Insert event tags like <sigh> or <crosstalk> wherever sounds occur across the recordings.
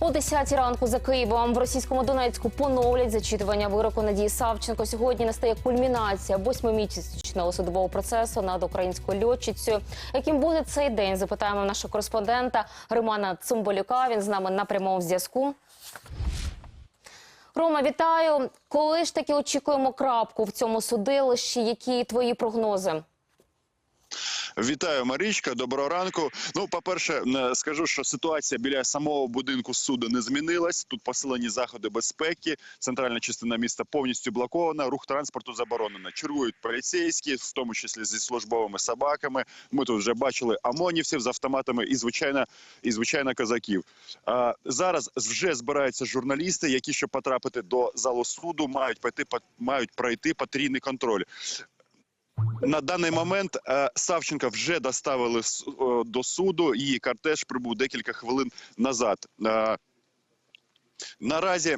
О 10 ранку за Києвом в російському Донецьку поновлять зачитування вироку Надії Савченко. Сьогодні настає кульмінація восьмимісячного судового процесу над українською льотчицею. Яким буде цей день? Запитаємо нашого кореспондента Романа Цимбалюка. Він з нами на прямому зв'язку. Рома, вітаю. Коли ж таки очікуємо крапку в цьому судилищі? Які твої прогнози? Вітаю, Марічка. Доброго ранку. Ну, по-перше, е, скажу, що ситуація біля самого будинку суду не змінилась. Тут посилені заходи безпеки. Центральна частина міста повністю блокована. Рух транспорту заборонено. Чергують поліцейські, в тому числі зі службовими собаками. Ми тут вже бачили ОМОНівців з автоматами і звичайно, і звичайно козаків. А, зараз вже збираються журналісти, які щоб потрапити до залу суду, мають пройти мають пройти потрійний контроль. На даний момент е, Савченка вже доставили е, до суду. Її кортеж прибув декілька хвилин назад. Е, Наразі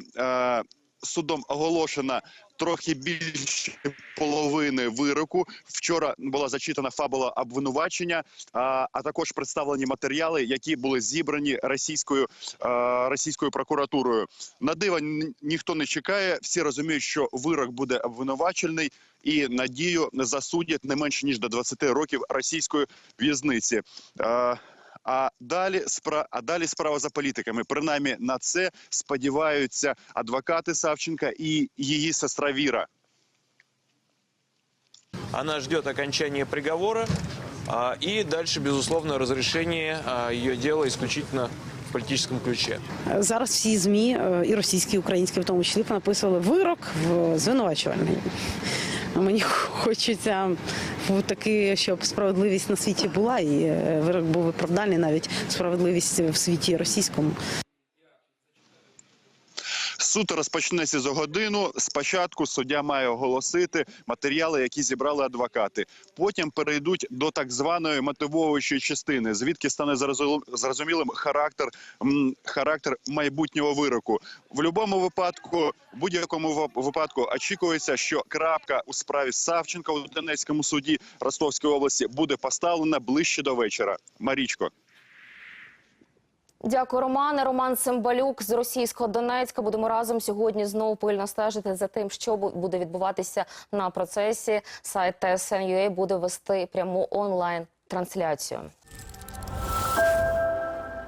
судом оголошена трохи більше половини вироку. Вчора була зачитана фабула обвинувачення, а, а також представлені матеріали, які були зібрані російською, е, російською прокуратурою. На диво ніхто не чекає. Всі розуміють, що вирок буде обвинувачельний і надію засудять не менше ніж до 20 років російської в'язниці. Е, а далі спра... а далі справа за політиками. Принаймні на це сподіваються адвокати Савченка і її сестра Віра. Она ждет окончания приговора а, и дальше, безусловно, разрешение а, ее дела исключительно в политическом ключе. Зараз всі змі, е, і російські, і українські, в тому числі, написували вирок в звинувачувальний. Мені <laughs> хочеться в таки, щоб справедливість на світі була, і е, вирок був виправдальний, навіть справедливість в світі російському. Суд розпочнеться за годину. Спочатку суддя має оголосити матеріали, які зібрали адвокати. Потім перейдуть до так званої мотивовуючої частини, звідки стане зрозу- зрозумілим характер, характер майбутнього вироку. В будь-якому випадку, в будь-якому випадку очікується, що крапка у справі Савченка у Донецькому суді Ростовської області буде поставлена ближче до вечора. Марічко. Дякую, Романе. Роман Цимбалюк з російського Донецька. Будемо разом сьогодні знову пильно стежити за тим, що буде відбуватися на процесі. Сайт TSN.ua буде вести пряму онлайн трансляцію.